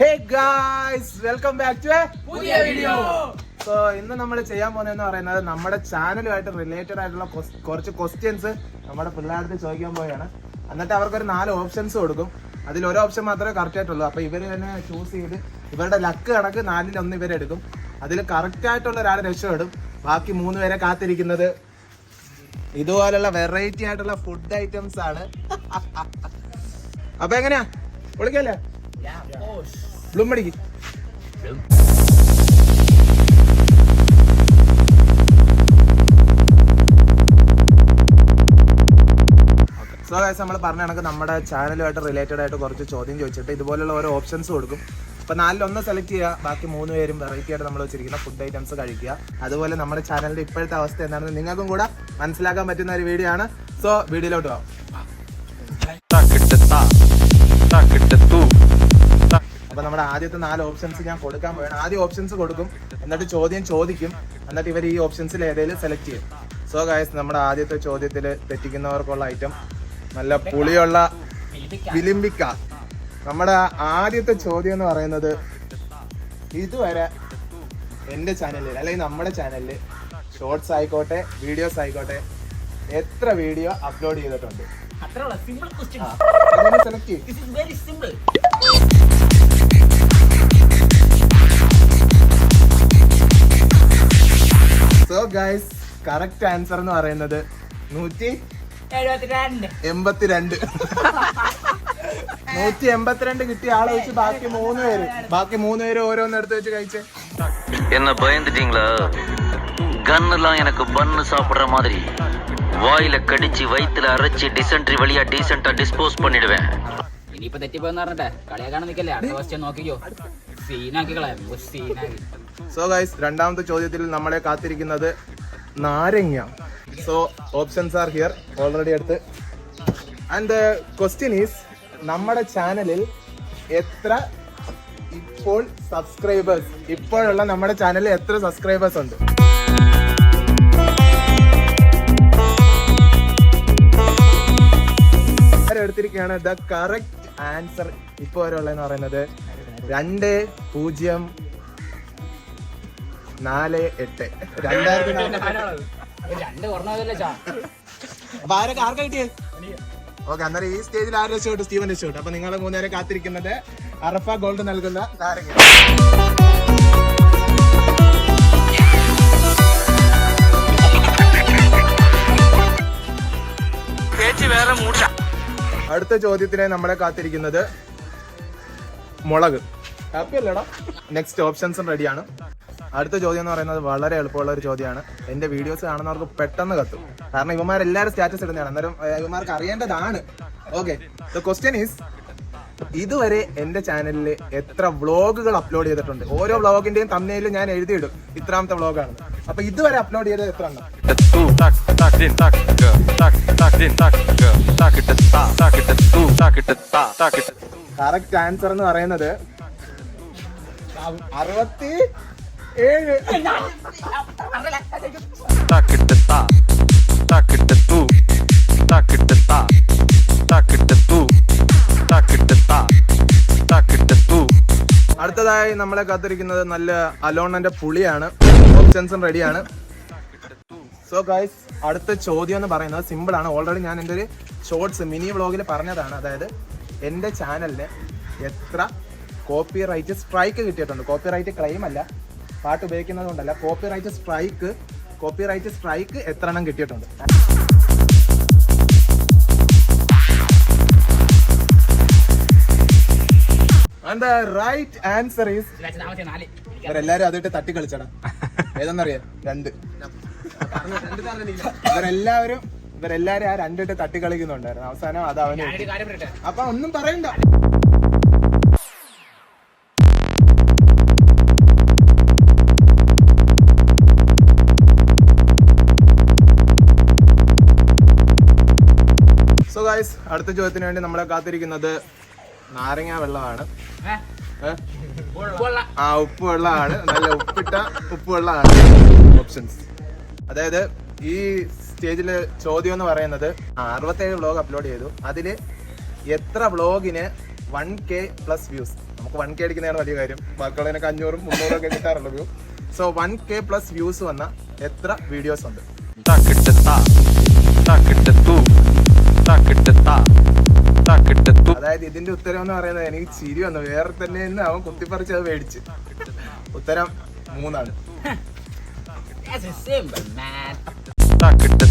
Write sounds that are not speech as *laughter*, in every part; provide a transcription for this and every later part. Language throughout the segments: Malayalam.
Hey guys welcome back to a പുതിയ വീഡിയോ സോ ഇന്ന് നമ്മൾ ചെയ്യാൻ പോകുന്നതെന്ന് പറയുന്നത് നമ്മുടെ ചാനലുമായിട്ട് റിലേറ്റഡ് ആയിട്ടുള്ള കുറച്ച് ക്വസ്റ്റ്യൻസ് നമ്മുടെ പിള്ളേരുടെ ചോദിക്കാൻ പോവുകയാണ്. എന്നിട്ട് അവർക്കൊരു നാല് ഓപ്ഷൻസ് കൊടുക്കും. അതിൽ ഒരു ഓപ്ഷൻ മാത്രമേ കറക്റ്റ് ആയിട്ടുള്ളൂ. അപ്പോൾ ഇവർ തന്നെ ചൂസ് ചെയ്ത് ഇവരുടെ ലക്ക് കണക്ക് നാലിൽ ഒന്ന് ഇവരെടുക്കും അതിൽ കറക്റ്റ് ആയിട്ടുള്ള ഒരാൾ രക്ഷപ്പെടും. ബാക്കി മൂന്ന് പേരെ കാത്തിരിക്കുന്നത് ഇതുപോലുള്ള വെറൈറ്റി ആയിട്ടുള്ള ഫുഡ് ഐറ്റംസ് ആണ്. *laughs* അപ്പൊ എങ്ങനെയാ? വിളിക്കല്ലേ ബ്ലൂമടിക്ക് സോ ഗൈസ് നമ്മൾ പറഞ്ഞ കണക്ക് നമ്മുടെ ചാനലുമായിട്ട് റിലേറ്റഡ് ആയിട്ട് കുറച്ച് ചോദ്യം ചോദിച്ചിട്ട് ഇതുപോലുള്ള ഓരോ ഓപ്ഷൻസ് കൊടുക്കും. അപ്പോൾ നാലിലൊന്ന് സെലക്ട് ചെയ്യുക ബാക്കി മൂന്ന് പേരും വെറൈറ്റി ആയിട്ട് നമ്മൾ വെച്ചിരിക്കുന്ന ഫുഡ് ഐറ്റംസ് കഴിക്കുക. അതുപോലെ നമ്മുടെ ചാനലിന്റെ ഇപ്പോഴത്തെ അവസ്ഥ എന്താണെന്ന് നിങ്ങൾക്കും കൂടെ മനസ്സിലാക്കാൻ പറ്റുന്ന ഒരു വീഡിയോ ആണ്. സോ വീഡിയോയിലോട്ട് പോകാം അപ്പൊ നമ്മുടെ ആദ്യത്തെ നാല് ഓപ്ഷൻസ് ഞാൻ കൊടുക്കാൻ പോയാണ് ആദ്യം ഓപ്ഷൻസ് കൊടുക്കും. എന്നിട്ട് ചോദ്യം ചോദിക്കും. എന്നിട്ട് ഇവർ ഈ ഓപ്ഷൻസിൽ ഏതെങ്കിലും സെലക്ട് ചെയ്യും. സോ ഗായസ് നമ്മുടെ ആദ്യത്തെ ചോദ്യത്തിൽ തെറ്റിക്കുന്നവർക്കുള്ള ഐറ്റം നല്ല പുളിയുള്ള വിലിമ്പിക്ക നമ്മുടെ ആദ്യത്തെ ചോദ്യം എന്ന് പറയുന്നത് ഇതുവരെ എന്റെ ചാനലിൽ അല്ലെങ്കിൽ നമ്മുടെ ചാനലിൽ ഷോർട്സ് ആയിക്കോട്ടെ വീഡിയോസ് ആയിക്കോട്ടെ എത്ര വീഡിയോ അപ്ലോഡ് ചെയ്തിട്ടുണ്ട്? സെലക്ട് ചെയ്യും. സോ ഗൈസ് കറക്റ്റ് ആൻസർ എന്ന് പറയുന്നത് നൂറ്റി എഴുപത്തിരണ്ട് എൺപത്തിരണ്ട് നൂറ്റി എൺപത്തിരണ്ട് കിട്ടിയ ആളെ വെച്ച് ബാക്കി മൂന്ന് പേര് ബാക്കി മൂന്ന് പേര് ഓരോന്ന് എടുത്ത് വെച്ച് കഴിച്ചേ என்ன பயந்துட்டீங்களா கன்னெல்லாம் எனக்கு பன்னு சாப்பிடுற மாதிரி வாயில கடிச்சு வயித்துல அரைச்சு டிசென்ட்ரி வழியா டீசெண்டா டிஸ்போஸ் பண்ணிடுவேன் ഇനിയിപ്പോ തെറ്റിപ്പോയെന്ന് പറഞ്ഞിട്ടെ കളിയാക്കാണ് നിക്കല്ലേ അടുത്ത ക്വസ്റ്റ്യൻ നോക്കിക്കോ സീനാക്കി കളയാം സീനാക്കി സോ ഗൈസ് രണ്ടാമത്തെ ചോദ്യത്തിൽ നമ്മളെ കാത്തിരിക്കുന്നത് നാരങ്ങ. So options are here already എടുത്ത്. ആൻഡ് ക്വസ്റ്റ്യൻ ഈസ് നമ്മുടെ ചാനലിൽ എത്ര ഇപ്പോൾ സബ്സ്ക്രൈബേഴ്സ് ഇപ്പോഴുള്ള നമ്മുടെ ചാനലിൽ എത്ര സബ്സ്ക്രൈബേഴ്സ് ഉണ്ട്? എടുത്തിരിക്കുകയാണ്. ദ കറക്റ്റ് ആൻസർ ഇപ്പോൾ വരെയുള്ളതെന്ന് പറയുന്നത് രണ്ട് പൂജ്യം നാല് എട്ട്. രണ്ടായിരത്തി രണ്ട് കുറഞ്ഞതല്ലേ ചാ? അപ്പൊ ആരൊക്കെ ആർക്കാ കിട്ടിയത് ഓക്കെ അന്നേരം ഈ സ്റ്റേജിൽ ആര് രക്ഷപ്പെട്ടു സ്റ്റീവൻ രക്ഷപ്പെട്ടു അപ്പൊ നിങ്ങളെ മൂന്നുപേരെ കാത്തിരിക്കുന്നത് അറഫ ഗോൾഡ് നൽകുന്ന താരങ്ങൾ. അടുത്ത ചോദ്യത്തിനെ നമ്മളെ കാത്തിരിക്കുന്നത് മുളക്. ഹാപ്പി അല്ലേടാ. നെക്സ്റ്റ് ഓപ്ഷൻസും റെഡിയാണ് അടുത്ത ചോദ്യം എന്ന് പറയുന്നത് വളരെ എളുപ്പമുള്ള ഒരു ചോദ്യമാണ്. എന്റെ വീഡിയോസ് കാണുന്നവർക്ക് പെട്ടെന്ന് കത്തും. കാരണം ഇവന്മാരെല്ലാവരും സ്റ്റാറ്റസ് ഇടുന്നതാണ്. അന്നേരം ഇവന്മാർക്ക് അറിയേണ്ടതാണ്. ഓക്കെ ദ ക്വസ്റ്റ്യൻ ഈസ് ഇതുവരെ എന്റെ ചാനലിൽ എത്ര വ്ളോഗുകൾ അപ്ലോഡ് ചെയ്തിട്ടുണ്ട്? ഓരോ വ്ളോഗിന്റെയും തമ്മിലും ഞാൻ എഴുതിയിടും. ഇത്രാമത്തെ വ്ളോഗാണ് അപ്പൊ ഇതുവരെ അപ്ലോഡ് ചെയ്തത് എത്ര കറക്റ്റ് ആൻസർ എന്ന് പറയുന്നത് അറുപത്തി ഏഴ്. താക്കിട്ട് താ താക്കിട്ട് തൂ താക്കിട്ട് താ താക്കിട്ട് തൂ താക്കിട്ട് താ താക്കിട്ട് തൂ അടുത്തതായി നമ്മളെ കാത്തിരിക്കുന്നത് നല്ല അലോണന്റെ പുളിയാണ്. ഓപ്ഷൻസും റെഡിയാണ്. സോ ഗൈസ് അടുത്ത ചോദ്യം എന്ന് പറയുന്നത് സിമ്പിൾ ആണ്. ഓൾറെഡി ഞാൻ എന്റെ ഒരു ഷോർട്സ് മിനി വ്ളോഗിൽ പറഞ്ഞതാണ്. അതായത് എന്റെ ചാനലിന് എത്ര കോപ്പി റൈറ്റ് സ്ട്രൈക്ക് കിട്ടിയിട്ടുണ്ട്? കോപ്പി റൈറ്റ് ക്ലെയിം അല്ല. പാട്ട് ഉപയോഗിക്കുന്നത് കൊണ്ടല്ല copyright strike copyright strike എത്ര എണ്ണം കിട്ടിയിട്ടുണ്ട്? And the right answer is ഇവരെല്ലാരും അതിട്ട് തട്ടി കളിച്ചടാ ഏതെന്നറിയാം? രണ്ട്. ഇവരെല്ലാവരും ഇവരെല്ലാരും ആ രണ്ടിട്ട് തട്ടി കളിക്കുന്നുണ്ടായിരുന്നു അവസാനം അത് അവന് അപ്പൊ ഒന്നും പറയണ്ട. സോ ഗൈസ് അടുത്ത ചോദ്യത്തിന് വേണ്ടി നമ്മളെ കാത്തിരിക്കുന്നത് നാരങ്ങ വെള്ളമാണ്. ആ ഉപ്പ് വെള്ളമാണ് നല്ല ഉപ്പിട്ട ഉപ്പ് വെള്ളമാണ് ഓപ്ഷൻസ് അതായത് ഈ സ്റ്റേജിൽ ചോദ്യം എന്ന് പറയുന്നത് അറുപത്തേഴ് വ്ളോഗ് അപ്ലോഡ് ചെയ്തു. അതിൽ എത്ര വ്ളോഗിന് വൺ കെ പ്ലസ് വ്യൂസ് നമുക്ക് വൺ കെ അടിക്കുന്നതാണ് വലിയ കാര്യം. ബാക്കിയുള്ളതിനൊക്കെ അഞ്ഞൂറും മുന്നൂറും ഒക്കെ കിട്ടാറുള്ള view so one K plus views വന്ന എത്ര വീഡിയോസ് ഉണ്ട്? അതായത് ഇതിന്റെ ഉത്തരം എന്ന് പറയുന്നത് എനിക്ക് ചിരി വന്നു. വേറെ തന്നെ നിന്ന് അവൻ കുത്തിപ്പറിച്ച് അത് മേടിച്ച്. ഉത്തരം മൂന്നാണ്. That's simple, man. താക്കിട്ട്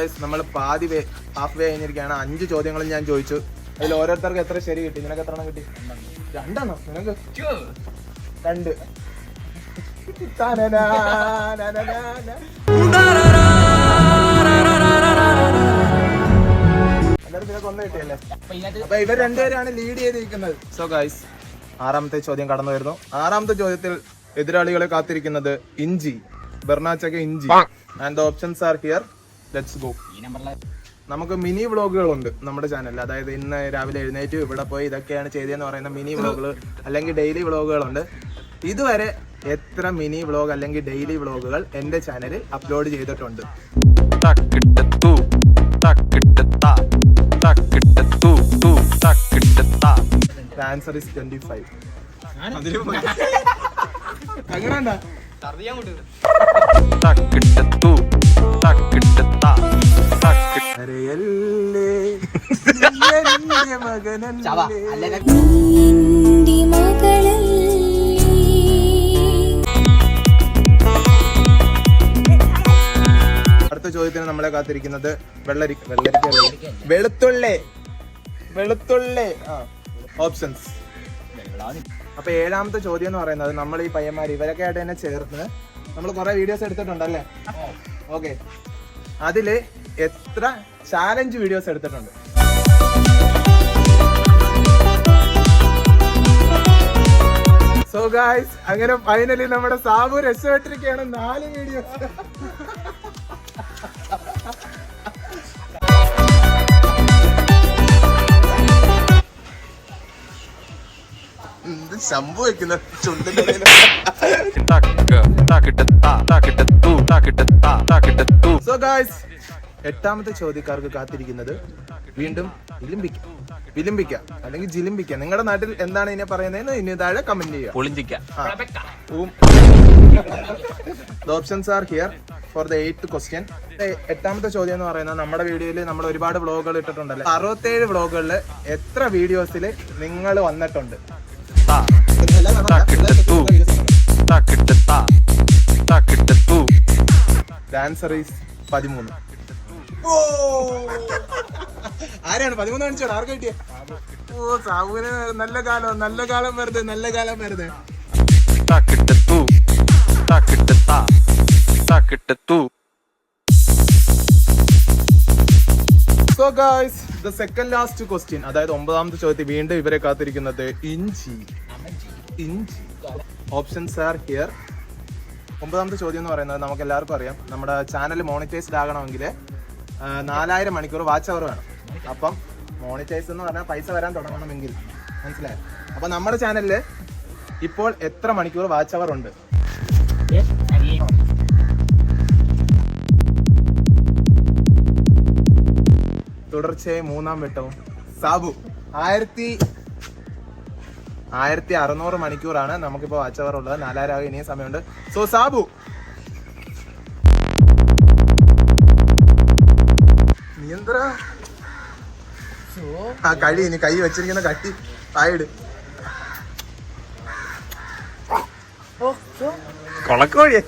തൂ നമ്മൾ പാതി വേ ഹാഫ് വേ കഴിഞ്ഞിരിക്കുകയാണ് അഞ്ച് ചോദ്യങ്ങളും ഞാൻ ചോദിച്ചു. അതിൽ ഓരോരുത്തർക്ക് എത്ര ശരി കിട്ടി? നിനക്ക് എത്ര എണ്ണം കിട്ടി? രണ്ടെണ്ണം. നിനക്ക് Two. രണ്ട് അപ്പൊ ഇവർ രണ്ടുപേരാണ് ലീഡ് ചെയ്തിരിക്കുന്നത്. സോ ഗൈസ് ആറാമത്തെ ചോദ്യം കടന്നു വരുന്നു. ആറാമത്തെ ചോദ്യത്തിൽ എതിരാളികളെ കാത്തിരിക്കുന്നത് ഇഞ്ചി. ബെർണാച്ചക ഇഞ്ചി. And the options are here let's go നമുക്ക് മിനി വ്ളോഗുകളുണ്ട് നമ്മുടെ ചാനലിൽ അതായത് ഇന്ന് രാവിലെ എഴുന്നേറ്റ് ഇവിടെ പോയി ഇതൊക്കെയാണ് ചെയ്തതെന്ന് പറയുന്ന മിനി വ്ളോഗുകൾ അല്ലെങ്കിൽ ഡെയിലി വ്ളോഗുകളുണ്ട്. ഇതുവരെ എത്ര മിനി വ്ളോഗ് അല്ലെങ്കിൽ ഡെയിലി വ്ളോഗുകൾ എന്റെ ചാനലിൽ അപ്ലോഡ് ചെയ്തിട്ടുണ്ട്? ആൻസർ ഇസ് ട്വന്റി ഫൈവ് അങ്ങനെ അടുത്ത ചോദ്യത്തിന് നമ്മളെ കാത്തിരിക്കുന്നത് വെള്ളരി വെള്ളരിക്ക വെളുത്തുള്ളി വെളുത്തുള്ളി. ഓപ്ഷൻസ് അപ്പൊ ഏഴാമത്തെ ചോദ്യം എന്ന് പറയുന്നത് നമ്മൾ ഈ പയ്യന്മാർ ഇവരൊക്കെ ആയിട്ട് തന്നെ ചേർന്ന് നമ്മൾ കുറെ വീഡിയോസ് എടുത്തിട്ടുണ്ടല്ലേ? ഓക്കെ അതിൽ എത്ര ചാലഞ്ച് വീഡിയോസ് എടുത്തിട്ടുണ്ട്? സോ ഗായ്സ് അങ്ങനെ ഫൈനലി നമ്മുടെ സാബു രക്ഷപ്പെട്ടിരിക്കുകയാണ് നാല് വീഡിയോ ശംഭു വെക്കുന്ന ചുണ്ടിന്റെ സോ ഗായ്സ് എട്ടാമത്തെ ചോദ്യക്കാർക്ക് കാത്തിരിക്കുന്നത് വീണ്ടും വിലിമ്പിക്ക വിലിമ്പിക്ക അല്ലെങ്കിൽ ജിലിമ്പിക്ക. നിങ്ങളുടെ നാട്ടിൽ എന്താണ് ഇതിനെ പറയുന്നതെന്ന് ഇനി താഴെ കമന്റ് ചെയ്യുക. Options are here for the eighth question എട്ടാമത്തെ ചോദ്യം എന്ന് പറയുന്നത് നമ്മുടെ വീഡിയോയിൽ നമ്മൾ ഒരുപാട് വ്ളോഗുകൾ ഇട്ടിട്ടുണ്ടല്ലോ? അറുപത്തേഴ് വ്ളോഗുകളിൽ എത്ര വീഡിയോസിൽ നിങ്ങൾ വന്നിട്ടുണ്ട്? ആൻസർ ഈസ് പതിമൂന്ന്. *laughs* ആരാണ് പതിമൂന്ന് കാണിച്ചോട് ആർക്ക് കിട്ടിയ? ഓ സാബുവിന് നല്ല കാലം നല്ല കാലം വരുത് നല്ല കാലം വരുത് so guys the second last question അതായത് ഒമ്പതാമത്തെ ചോദ്യത്തിൽ വീണ്ടും ഇവരെ കാത്തിരിക്കുന്നത് ഇഞ്ചി. ഇഞ്ചി. ഓപ്ഷൻസ് ആർ ഹിയർ ഒമ്പതാമത്തെ ചോദ്യം എന്ന് പറയുന്നത് നമുക്ക് എല്ലാവർക്കും അറിയാം. നമ്മുടെ ചാനൽ മോണിറ്റൈസ്ഡ് ആകണമെങ്കിൽ നാലായിരം മണിക്കൂർ വാച്ച് അവർ വേണം. അപ്പം മോണിറ്റൈസ് എന്ന് പറഞ്ഞാൽ പൈസ വരാൻ തുടങ്ങണമെങ്കിൽ. മനസ്സിലായോ? അപ്പൊ നമ്മുടെ ചാനലിൽ ഇപ്പോൾ എത്ര മണിക്കൂർ വാച്ച് അവർ ഉണ്ട്? തുടർച്ചയായി മൂന്നാം വെട്ടവും. സാബു ആയിരത്തി ആയിരത്തി അറുന്നൂറ് മണിക്കൂറാണ് നമുക്കിപ്പോ വാച്ച് അവർ ഉള്ളത്. നാലായിരം ഇനിയും സമയമുണ്ട്. സോ സാബു ആ കഴി ഇനി കൈ വെച്ചിരിക്കുന്ന കട്ടി ആയിട് കൊളക്കോഴിയെ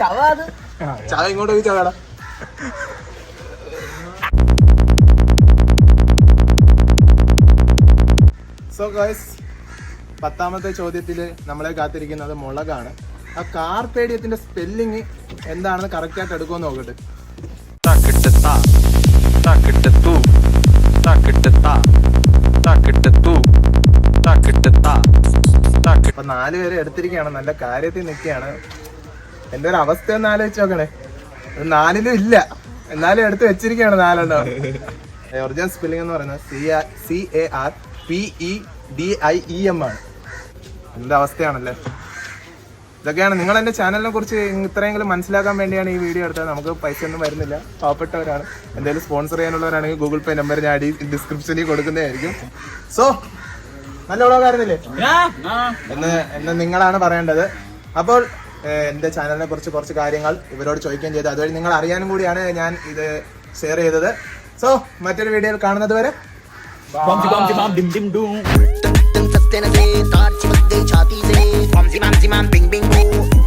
ചവ ഇങ്ങോട്ട് പോയി ചവടാ. സോ ഗൈസ് പത്താമത്തെ ചോദ്യത്തിൽ നമ്മളെ കാത്തിരിക്കുന്നത് മുളകാണ്. ആ കാർപേഡിയത്തിന്റെ സ്പെല്ലിങ് എന്താണെന്ന് കറക്റ്റ് ആയിട്ട് എടുക്കുമെന്ന് നോക്കട്ടെ. അപ്പൊ നാല് പേരെ എടുത്തിരിക്കുകയാണ്. നല്ല കാര്യത്തിൽ നിൽക്കുകയാണ്. എന്റെ ഒരു അവസ്ഥ ഒന്ന് ആലോചിച്ച് നോക്കണേ. നാലിലും ഇല്ല. എന്നാലും എടുത്ത് വെച്ചിരിക്കുകയാണ് നാലെണ്ണം. ഒറിജിനൽ സ്പെല്ലിംഗ് എന്ന് പറയുന്നത് C R C A R P E D I E M ആണ്. എന്താ അവസ്ഥയാണല്ലേ ഇതൊക്കെയാണ്. നിങ്ങൾ എന്റെ ചാനലിനെ കുറിച്ച് ഇത്രയെങ്കിലും മനസ്സിലാക്കാൻ വേണ്ടിയാണ് ഈ വീഡിയോ എടുത്തത്. നമുക്ക് പൈസ ഒന്നും വരുന്നില്ല. പാവപ്പെട്ടവരാണ്. എന്തെങ്കിലും സ്പോൺസർ ചെയ്യാനുള്ളവരാണെങ്കിൽ ഗൂഗിൾ പേ നമ്പർ ഞാൻ അടി ഡിസ്ക്രിപ്ഷനിൽ കൊടുക്കുന്നതായിരിക്കും. സോ നല്ല ഉള്ളതായിരുന്നില്ലേ എന്ന് എന്ന് നിങ്ങളാണ് പറയേണ്ടത്. അപ്പോൾ എന്റെ എന്റെ ചാനലിനെ കുറിച്ച് കുറച്ച് കാര്യങ്ങൾ ഇവരോട് ചോദിക്കുകയും ചെയ്തു. അതുവഴി നിങ്ങൾ അറിയാനും കൂടിയാണ് ഞാൻ ഇത് ഷെയർ ചെയ്തത്. സോ മറ്റൊരു വീഡിയോയിൽ കാണുന്നത് വരെ. Sastena se, torch, Bumsy, bumsy, man, bing, bing, boo.